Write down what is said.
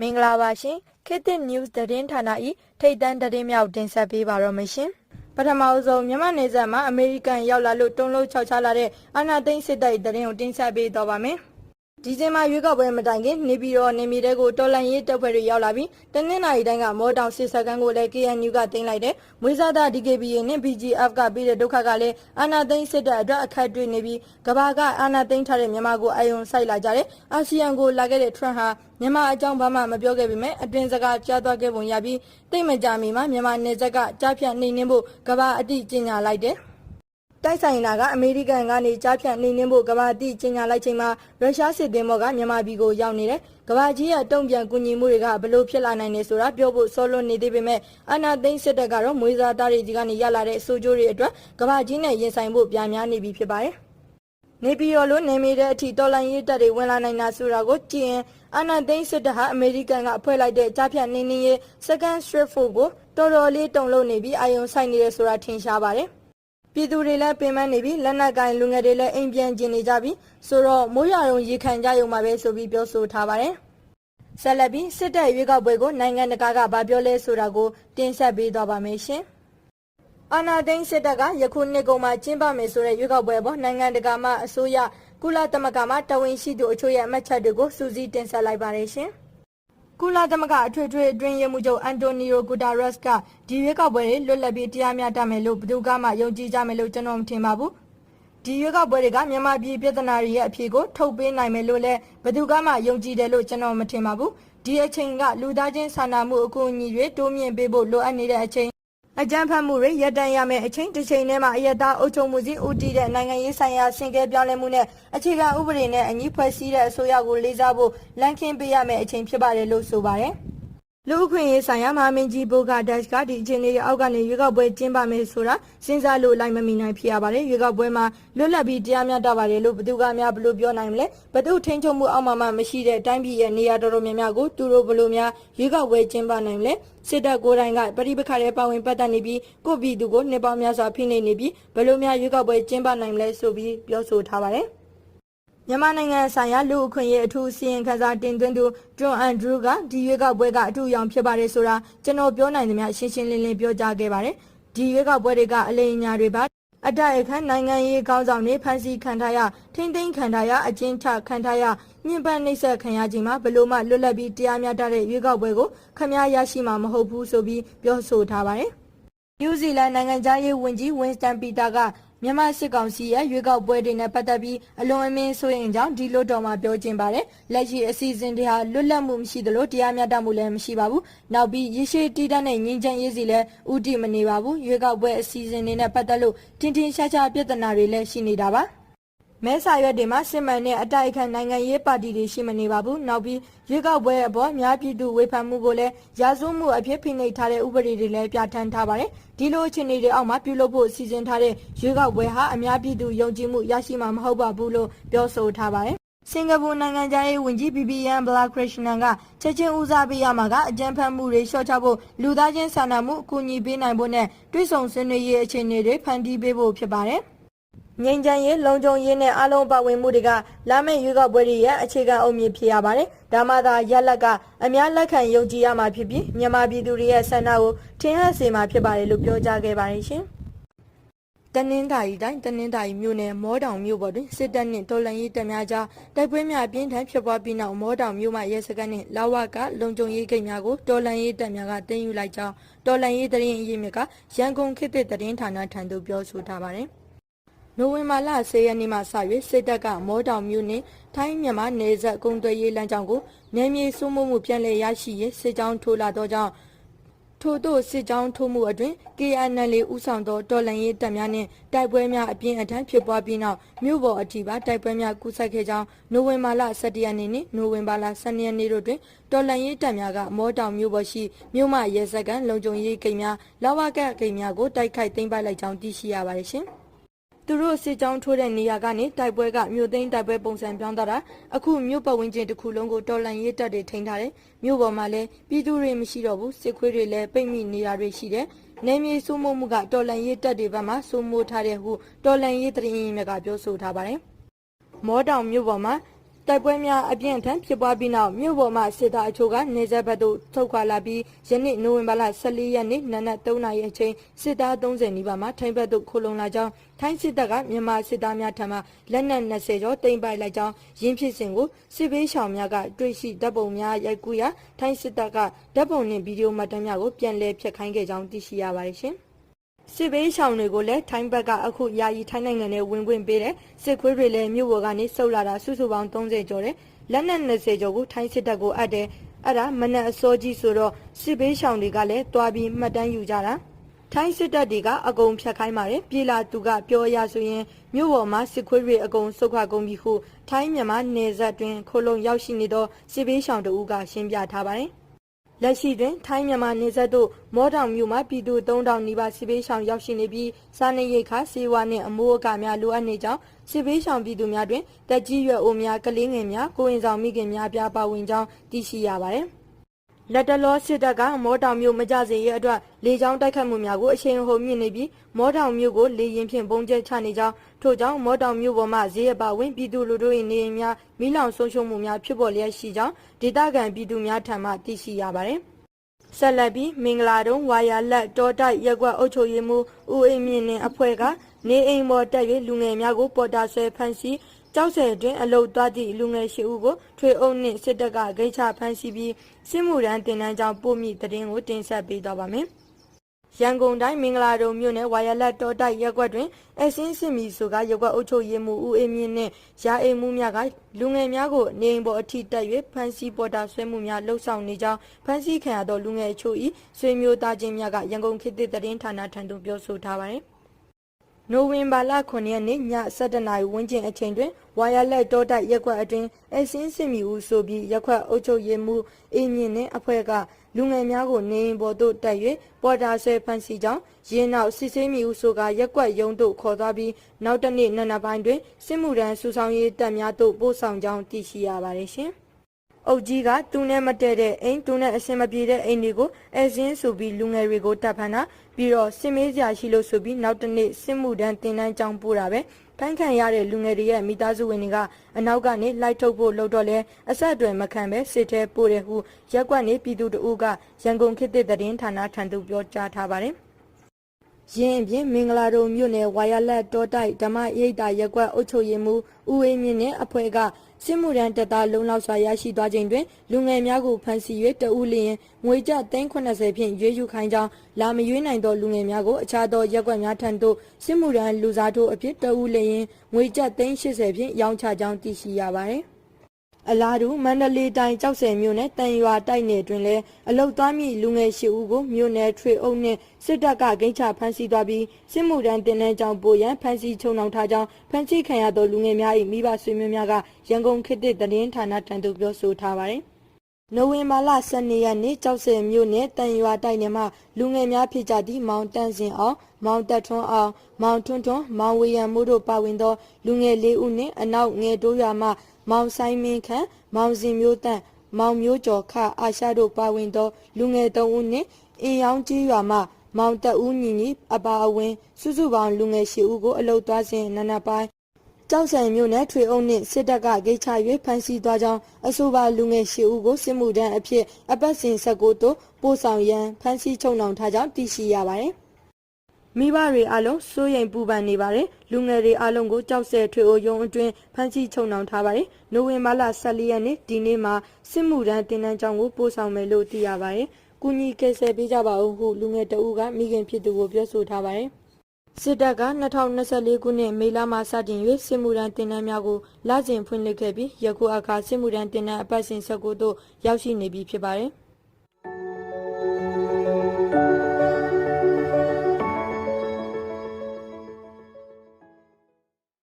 မင်္ဂလာပါရှင်ခေတ်သစ် news သတင်းဌာန၏ထိတ်တန့်သတင်းများကိုတင်ဆက်ပေးပါတော့မရှင်ပထမအဆုံးမြန်မာနယ်စပ်မှာအမေရိကန်ရောက်လာလို့တုံးလုံးခြောက်ချလာတဲ့အာနာသိန်းစစ်တပ်၏သတင်းကိုတင်ဆက်ပေးတော့ပါမယ် ဒီဇင်ဘာရွေးကောက်ပွဲမတိုင်ခင်နေပြည်တော်နေမြေတဲကိုတော်လန်ရေးတပ်ဖွဲ့တွေရောက်လာပြီးတနင်္လာရီတိုင်းကမော်တောင်စစ်စကန်ကိုလည်း KNU ကတင်လိုက်တဲ့မွေးစားသား DKBA နဲ့ BGF ကပြီးတဲ့ဒုက္ခကလည်းအာနာသိန်းစစ်တပ်အတွက်အခက်တွေ့နေပြီးကဘာကအာနာသိန်းထားတဲ့မြန်မာကိုအယုံဆိုင်လာကြတဲ့အာဆီယံကိုလာခဲ့တဲ့ Trump ဟာမြန်မာအကြောင်းဘာမှမပြောခဲ့ပေမဲ့အတွင်စကားကြားသွားခဲ့ပုံရပြီးတိတ်မကြမီမှာမြန်မာနယ်စပ်ကကြားဖြတ်နှိမ်နှင်းဖို့ကဘာအတိကျညာလိုက်တယ် တိုက်ဆိုင်လာကအမေရိကန်ကနေကြားဖြတ်နှိမ်နှင်းဖို့ကဘာတိကျညာလိုက်ချိန်မှာရုရှားစစ်သည်မော့ကမြန်မာပြည်ကိုရောက်နေတယ်။ကဘာကြီးရဲ့တုံ့ပြန်ကူညီမှုတွေကဘလို့ဖြစ်လာနိုင်လဲဆိုတာပြောဖို့စောလွန်နေသေးပေမဲ့အနာသိန်းစစ်တပ်ကတော့မွေးစားသားတွေကြီးကနေရလာတဲ့စိုးကျိုးတွေအတွက်ကဘာကြီးနဲ့ရင်ဆိုင်ဖို့ပြန်များနေပြီဖြစ်ပါတယ်။နေပြည်တော်လိုနေမိတဲ့အထိတော်လန်ရေးတပ်တွေဝင်လာနိုင်တာဆိုတာကိုကြည့်ရင်အနာသိန်းစစ်တပ်ဟာအမေရိကန်ကဖွဲ့လိုက်တဲ့ကြားဖြတ်နှင်းနှင်းရေး second straight force ကိုတော်တော်လေးတုံလို့နေပြီးအာယုံဆိုင်နေတယ်ဆိုတာထင်ရှားပါတယ်။ ပြည်သူတွေလည်းပင်ပန်းနေပြီးလက်နက်ကင်လူငယ်တွေလည်းအိမ်ပြန်ကျင်နေကြပြီးဆိုတော့မိုးရွာရုံရေခံကြရုံမှာပဲဆိုပြီးပြောဆိုထားပါတယ်။ဆက်လက်ပြီးစစ်တပ်ရွေးကောက်ပွဲကိုနိုင်ငံတကာကဗာပြောလဲဆိုတာကိုတင်ဆက်ပေးသွားပါမယ်ရှင်။အာနာသိန်းစစ်တပ်ကယခုနှစ်ကုန်မှာကျင်းပမယ်ဆိုတဲ့ရွေးကောက်ပွဲပေါ်နိုင်ငံတကာမှအစိုးရကုလသမဂ္ဂမှတဝန်ရှိသူအချို့ရဲ့အမှတ်ချက်တွေကိုစူးစီးတင်ဆက်လိုက်ပါတယ်ရှင်။ ကုလသမဂ္ဂအထွေထွေအတွင်းရေးမှူးချုပ်အန်တိုနီယိုဂူတာရက်စ်ကဒီရွေးကောက်ပွဲတွေလွတ်လပ်ပြီးတရားမျှတမယ်လို့ဘယ်သူကမှယုံကြည်ကြမယ်လို့ကျွန်တော်မထင်ပါဘူး။ဒီရွေးကောက်ပွဲတွေကမြန်မာပြည်ပြည်ထနာတွေရဲ့အဖြေကိုထုတ်ပေးနိုင်မယ်လို့လည်းဘယ်သူကမှယုံကြည်တယ်လို့ကျွန်တော်မထင်ပါဘူး။ဒီအချိန်ကလူသားချင်းစာနာမှုအကူအညီတွေတိုးမြင့်ပေးဖို့လိုအပ်နေတဲ့အချိန် အကြမ်းဖက်မှုတွေရပ်တန့်ရမယ်အချိန်တစ်ချိန်တည်းမှာအယက်သားအုပ်ချုပ်မှုစီဦးတည်တဲ့နိုင်ငံရေးဆိုင်ရာဆင်ကဲပြောင်းလဲမှုနဲ့အခြေခံဥပဒေနဲ့အညီဖွဲ့စည်းတဲ့အစိုးရကိုလေးစားဖို့လမ်းခင်းပေးရမယ်အချိန်ဖြစ်ပါတယ်လို့ဆိုပါတယ်။ လူအခွင့်ရေးဆိုင်ရာမဟာမင်းကြီးဘိုဂါဒက်စ်ကဒီအခြေအနေတွေအောက်ကနေရွေးကောက်ပွဲကျင်းပမယ်ဆိုတာစဉ်းစားလို့လိုက်မမီနိုင်ဖြစ်ရပါတယ်ရွေးကောက်ပွဲမှာလွတ်လပ်ပြီးတရားမျှတပါတယ်လို့ဘသူကများဘလို့ပြောနိုင်မလဲဘသူထိန်းချုပ်မှုအောက်မှာမှမရှိတဲ့တိုင်းပြည်ရဲ့နေရာတော်တော်များများကိုသူတို့ဘလို့များရွေးကောက်ပွဲကျင်းပနိုင်မလဲစစ်တပ်ကိုယ်တိုင်ကပရိပခါရဲပါဝင်ပတ်သက်နေပြီးကိုပြည်သူကိုနှစ်ပေါင်းများစွာဖိနှိပ်နေပြီးဘလို့များရွေးကောက်ပွဲကျင်းပနိုင်မလဲဆိုပြီးပြောဆိုထားပါတယ် မြန်မာနိုင်ငံဆိုင်ရာလူအခွင့်အရေးအထူးစီရင်ခန်းစာတင်သွင်းသူဂျွန်အန်ဒရူးကဒီရွေးကောက်ပွဲကအထူးအယောင်ဖြစ်ပါတယ်ဆိုတာကျွန်တော်ပြောနိုင်သမျှရှင်းရှင်းလင်းလင်းပြောကြားခဲ့ပါတယ်။ဒီရွေးကောက်ပွဲတွေကအလိမ်ညာတွေပါအတိုက်အခန်းနိုင်ငံရေးကောင်းဆောင်တွေဖမ်းဆီးခံထားရထိမ့်သိမ်းခံထားရအကျဉ်းချခံထားရညှဉ်းပန်းနှိပ်စက်ခံရခြင်းမှာဘလို့မှလွတ်လပ်ပြီးတရားမျှတတဲ့ရွေးကောက်ပွဲကိုခမရရရှိမှာမဟုတ်ဘူးဆိုပြီးပြောဆိုထားပါတယ်။နယူးဇီလန်နိုင်ငံသားရေးဝန်ကြီးဝင်းစတန်ပီတာက မြန်မာစစ်ကောင်စီရဲ့ရွေးကောက်ပွဲတွေနဲ့ပတ်သက်ပြီးအလွန်အမင်းဆိုရင်ကြောင့်ဒီလိုတော်မှာပြောကျင်ပါတယ်လက်ရှိအစီအစဉ်တွေဟာလွတ်လပ်မှုမရှိသလိုတရားမျှတမှုလည်းမရှိပါဘူးနောက်ပြီးရရှိတည်တတ်တဲ့ငြင်းချမ်းရေးစီလည်းဥတီမနေပါဘူးရွေးကောက်ပွဲအစီအစဉ်တွေနဲ့ပတ်သက်လို့တင်းတင်းရှားရှားပြဿနာတွေလည်းရှိနေတာပါ မဲဆာရွက်တွေမှာစစ်မှန်တဲ့အတိုက်အခံနိုင်ငံရေးပါတီတွေရှိမနေပါဘူး။နောက်ပြီးရွေးကောက်ပွဲအပေါ်များပြည်သူဝေဖန်မှုကိုလည်းရာဇဝမှုအဖြစ်ဖိနှိပ်ထားတဲ့ဥပဒေတွေလည်းပြဋ္ဌာန်းထားပါတယ်။ဒီလိုအခြေအနေတွေအောက်မှာပြုလုပ်ဖို့စီစဉ်ထားတဲ့ရွေးကောက်ပွဲဟာအများပြည်သူယုံကြည်မှုရရှိမှာမဟုတ်ပါဘူးလို့ပြောဆိုထားပါတယ်။စင်ကာပူနိုင်ငံသားရေးဝန်ကြီး BBN Balakrishnan ကချက်ချင်းဦးစားပေးရမှာကအကြံဖတ်မှုတွေလျှော့ချဖို့လူသားချင်းစာနာမှုအကူအညီပေးနိုင်ဖို့နဲ့တွဲဆောင်ဆွေးနွေးရေးအခြေအနေတွေဖန်တီးပေးဖို့ဖြစ်ပါတယ်။ ငြိမ်းချမ်းရေးလုံခြုံရေးနဲ့အလုံးပါဝင်မှုတွေကလာမယ့်ရွေးကောက်ပွဲတွေရဲ့အခြေခံအုတ်မြစ်ဖြစ်ရပါတယ်။ဒါမှသာရက်လက်ကအများလက်ခံယုံကြည်ရမှာဖြစ်ပြီးမြန်မာပြည်သူတွေရဲ့ဆန္ဒကိုထင်ဟပ်စေမှာဖြစ်ပါတယ်လို့ပြောကြားခဲ့ပါတယ်ရှင်။တနင်္သာရီတိုင်းတနင်္သာရီမြို့နယ်မောတောင်မြို့ပေါ်တွင်စစ်တပ်နှင့်တော်လှန်ရေးတပ်များကြားတိုက်ပွဲများပြင်းထန်ဖြစ်ပွားပြီးနောက်မောတောင်မြို့မှရဲစခန်းနှင့်လာဝကလုံခြုံရေးဂိတ်များကိုတော်လှန်ရေးတပ်များကတင်ယူလိုက်ကြောင်းတော်လှန်ရေးတရင်အရေးမြစ်ကရန်ကုန်ခေတ်သစ်တရင်ဌာနထံသို့ပြောဆိုထားပါတယ်။ နိုဝင်ဘာလ10ရက်နေ့မှစ၍စစ်တပ်ကမောတောင်မြို့နှင့်ထိုင်းမြန်မာနယ်စပ်ကုန်းသွယ်ရေးလမ်းကြောင်းကိုနယ်မြေစိုးမိုးမှုပြန်လည်ရရှိရေးစစ်ကြောင်းထိုးလာသောကြောင့်ထို့သို့စစ်ကြောင်းထိုးမှုအတွင် KNL ဦးဆောင်သောတော်လှန်ရေးတပ်များနှင့်တိုက်ပွဲများအပြင်းအထန်ဖြစ်ပွားပြီးနောက်မြို့ပေါ်အထိပါတိုက်ပွဲများကူးစက်ခဲ့ကြောင်းနိုဝင်ဘာလ17ရက်နေ့နှင့်နိုဝင်ဘာလ12ရက်နေ့တို့တွင်တော်လှန်ရေးတပ်များကမောတောင်မြို့ပေါ်ရှိမြို့မရဲစခန်းလုံခြုံရေးဂိတ်များလာဝကဂိတ်များကိုတိုက်ခိုက်သိမ်းပိုက်လိုက်ကြောင်းသိရှိရပါတယ်ရှင်။ သူတို့စစ်ကြောင်းထိုးတဲ့နေရာကနေတိုက်ပွဲကမြို့သိမ်းတိုက်ပွဲပုံစံပြောင်းသွားတာအခုမြို့ပတ်ဝန်းကျင်တစ်ခုလုံးကိုတော်လန်ရေးတပ်တွေထိန်းထားတယ်မြို့ပေါ်မှာလည်းပြည်သူတွေမရှိတော့ဘူးစစ်ခွေးတွေလည်းပိတ်မိနေတာတွေရှိတယ်နေမြေစိုးမိုးမှုကတော်လန်ရေးတပ်တွေဘက်မှစိုးမိုးထားတဲ့ဟုတော်လန်ရေးတရင်ရင်မြကပြောဆိုထားပါတယ်မောတောင်မြို့ပေါ်မှာ တိုက်ပွဲများအပြင်းအထန်ဖြစ်ပွားပြီးနောက်မြို့ပေါ်မှာစစ်သားအချို့ကနေဆက်ဘက်သို့ထုတ်ခွာလာပြီးယနေ့နိုဝင်ဘာလ14ရက်နေ့နနက်3နာရီအချိန်စစ်သား30နီးပါးမှထိုင်းဘက်သို့ခိုလုံလာကြောင်းထိုင်းစစ်တပ်ကမြန်မာစစ်သားများထံမှလက်နက်20ကျော်တင်ပိုက်လိုက်ကြောင်းရင်းဖြစ်စဉ်ကိုစစ်ဘေးရှောင်များကတွေ့ရှိတပ်ပုံများရိုက်ကူးရာထိုင်းစစ်တပ်ကတပ်ပုံနှင့်ဗီဒီယိုမှတ်တမ်းများကိုပြန်လည်ဖျက်ခိုင်းခဲ့ကြောင်းသိရှိရပါတယ်ရှင်။ စစ်ဘေးရှောင်တွေကိုလည်းထိုင်းဘက်ကအခုယာယီထိုင်းနိုင်ငံနဲ့ဝင်ခွင့်ပေးတယ်စစ်ခွေးတွေလည်းမြို့ပေါ်ကနေစုပ်လာတာစုစုပေါင်း30ကျော်တယ်လက်နက်20ကျော်ကိုထိုင်းစစ်တပ်ကိုအပ်တယ်အဲ့ဒါမနက်အစောကြီးဆိုတော့စစ်ဘေးရှောင်တွေကလည်းတွားပြီးမှတ်တမ်းယူကြတာထိုင်းစစ်တပ်တွေကအကုန်ဖြတ်ခိုင်းပါတယ်ပြည်လာသူကပြောရဆိုရင်မြို့ပေါ်မှာစစ်ခွေးတွေအကုန်စုခွာကုန်ပြီဟုထိုင်းမြန်မာနယ်စပ်တွင်ခိုလုံရောက်ရှိနေသောစစ်ဘေးရှောင်တို့ကရှင်းပြထားပါတယ် လက်ရှိတွင် ထိုင်းမြန်မာနေဆက်တို့မောတောင်မြို့မှာပြည်သူ3000နီးပါးစစ်ဘေးရှောင်ရောက်ရှိနေပြီးစားနပ်ရိက္ခာဆေးဝါးနှင့်အမိုးအကာများလိုအပ်နေကြောင်းစစ်ဘေးရှောင်ပြည်သူများတွင်တက်ကြီးရွယ်အိုများကလေးငယ်များကိုယ်ဝန်ဆောင်မိခင်များအပြားပါဝင်ကြောင်းသိရှိရပါသည်။ လက်တလောစစ်တပ်ကမောတောင်မြို့မကြစေရဲ့အတွက်လေကြောင်းတိုက်ခတ်မှုများကိုအရှိန်အဟုန်မြင့်နေပြီးမောတောင်မြို့ကိုလေရင်ဖြင့်ပုံကျဲချနေကြောင်းထို့ကြောင့်မောတောင်မြို့ပေါ်မှဈေးအပါဝင်ပြည်သူလူထု၏နေအိမ်များမိလောင်ဆုံးရှုံးမှုများဖြစ်ပေါ်လျက်ရှိကြောင်းဒေသခံပြည်သူများထံမှသိရှိရပါသည်။ဆက်လက်ပြီးမင်္ဂလာတုံးဝါယာလက်တောတိုက်ရက်ကွက်အုပ်ချုပ်ရေးမှူးဦးအိမ်မြင့်နှင့်အဖွဲ့ကနေအိမ်ပေါ်တက်၍လူငယ်များကိုပေါ်တာဆွဲဖမ်းဆီး ကြောက်စဲတွင်အလုတ်သွားသည့်လူငယ်ရှိဦးကိုထွေအုပ်နှင့်စစ်တပ်ကဂိတ်ချဖမ်းဆီးပြီးစစ်မှုရန်တင်တန်းကြောင်းပို့မိတရင်ကိုတင်ဆက်ပေးသွားပါမယ်။ရန်ကုန်တိုင်းမင်္ဂလာတုံမြို့နယ်ဝါရလက်တောတိုက်ရက်ကွက်တွင်အစင်းစစ်မီဆိုကရက်ကွက်အုပ်ချုပ်ရေးမှူးဦးအေးမြင့်နှင့်ရာအိမ်မှုများကလူငယ်များကိုနေအိမ်ပေါ်အထိတက်၍ဖမ်းဆီးပေါ်တာဆွဲမှုများလှုပ်ဆောင်နေကြောင်းဖမ်းဆီးခံရသောလူငယ်အချို့၏ဆွေမျိုးသားချင်းများကရန်ကုန်ခေတ်သစ်သတင်းဌာနထံသို့ပြောဆိုထားပါသည်။ နိုဝင်ဘာလ9ရက်နေ့ည7:00နာရီဝန်းကျင်အချိန်တွင်ဝါယာလက်တောတိုက်ရက်ကွက်အတွင်းအစင်းစစ်မီဦးဆိုပြီးရက်ကွက်အုပ်ချုပ်ရေးမှူးအေးမြင့်နှင့်အဖွဲ့ကလူငယ်များကိုနေအိမ်ပေါ်သို့တက်၍ပေါ်တာဆွဲဖမ်းဆီးကြောင်းရင်းနောက်စစ်ဆေးမီဦးဆိုကရက်ကွက်ရုံးသို့ခေါ်သွားပြီးနောက်တစ်နေ့နံနက်ပိုင်းတွင်စစ်မှုထမ်းစုဆောင်ရေးတပ်များသို့ပို့ဆောင်ကြောင်းသိရှိရပါတယ်ရှင်။အုပ်ကြီးကသူနဲ့မတည့်တဲ့အိမ်သူနဲ့အဆင်မပြေတဲ့အိမ်တွေကိုအဲစင်းဆိုပြီးလူငယ်တွေကိုတပ်ဖမ်းတာ ပြီးတော့စစ်မေးစရာရှိလို့ဆိုပြီးနောက်တစ်နေ့စစ်မှုထမ်းတင်တန်းကြောင်းပို့တာပဲဖမ်းခံရတဲ့လူငယ်တွေရဲ့မိသားစုဝင်တွေကအနောက်ကနေလိုက်ထုတ်ဖို့လုပ်တော့လဲအဆက်အသွယ်မခံပဲစစ်ထဲပို့တယ်ဟုရက်ကွက်နေပြည်သူတဦးကရန်ကုန်ခေတ်သစ်သတင်းဌာနထံသို့ပြောကြားထားပါတယ်။ယင်းအပြင်မင်္ဂလာတုံမြို့နယ်ဝါယာလက်တောတိုက်ဓမ္မရိပ်တာရက်ကွက်အုပ်ချုပ်ရေးမှူးဦးဝင်းမြင့်နှင့်အဖွဲ့က စစ်မှုရန်တပ်သားလုံလောက်စွာရရှိသွားချိန်တွင်လူငယ်များကိုဖမ်းဆီး၍တဦးလျင်ငွေကျပ်380ဖြင့်ရွေးယူခိုင်းကြောင်းလာမရွေးနိုင်သောလူငယ်များကိုအခြားသောရက်ကွက်များထံသို့စစ်မှုရန်လူစားထိုးအဖြစ်တဦးလျင်ငွေကျပ်380ဖြင့်ရောင်းချကြောင်းသိရှိရပါသည်။ အလားတူမန္တလေးတိုင်းကျောက်ဆည်မြို့နယ်တန်ရွာတိုက်နယ်တွင်လည်းအလုတ်သွားမည့်လူငယ်၈ဦးကိုမြို့နယ်ထွေအုပ်နှင့်စစ်တပ်ကဂိတ်ချဖမ်းဆီးသွားပြီးစစ်မှုထမ်းတင်တန်းကြောင်းပို့ရန်ဖမ်းဆီးချုပ်နှောင်ထားကြောင်းဖမ်းဆီးခံရသောလူငယ်များ၏မိဘဆွေမျိုးများကရန်ကုန်ခေတ်သစ်သတင်းဌာနထံသို့ပြောဆိုထားပါသည်။ နိုဝင်ဘာလ12ရက်နေ့ကျောက်ဆည်မြို့နယ်တန်ရွာတိုက်နယ်မှလူငယ်များဖြစ်ကြသည့်မောင်တန့်စင်အောင်မောင်သက်ထွန်းအောင်မောင်ထွန်းထွန်းမောင်ဝေယံမိုးတို့ပါဝင်သောလူငယ်လေးဦးနှင့်အနောက်ငယ်တိုးရွာမှမောင်စိုင်းမင်းခန့်မောင်ဇင်မျိုးသန့်မောင်မျိုးကျော်ခအာရှတို့ပါဝင်သောလူငယ်သုံးဦးနှင့်အင်ရောင်ကျေးရွာမှမောင်သက်ဦးညီညီအပါအဝင်စုစုပေါင်းလူငယ်၈ဦးကိုအလုတ်သွားစဉ်နံနက်ပိုင်း ကျောက်ဆည်မြို့နယ်ထွေအုပ်နှင့်စစ်တပ်ကဂိတ်ချ၍ဖမ်းဆီးသွားကြောင်းအဆိုပါလူငယ်၈ဦးကိုစစ်မှုထမ်းအဖြစ်အပတ်စဉ်19သို့ပို့ဆောင်ရန်ဖမ်းဆီးချုပ်နှောင်ထားကြောင်းသိရှိရပါသည်။မိဘတွေအားလုံးစိုးရိမ်ပူပန်နေပါတယ်လူငယ်တွေအားလုံးကိုကြောက်စဲထွေအိုရုံးအတွင်းဖမ်းဆီးချုပ်နှောင်ထားပါတယ်နိုဝင်ဘာလ14ရက်နေ့ဒီနေ့မှာစစ်မှုထမ်းတင်တန်းကြောင်းကိုပို့ဆောင်မယ်လို့သိရပါတယ်ကူညီကယ်ဆယ်ပေးကြပါဦးဟုလူငယ်တဦးကမိခင်ဖြစ်သူကိုပြောဆိုထားပါတယ် စစ်တပ်က2024ခုနှစ်မေလမှစတင်၍စစ်မှုထမ်းတင်တန်းများကိုလစဉ်ဖွင့်လှစ်ခဲ့ပြီးယခုအခါစစ်မှုထမ်းတင်တန်းအပတ်စဉ်19သို့ရောက်ရှိနေပြီဖြစ်ပါတယ်။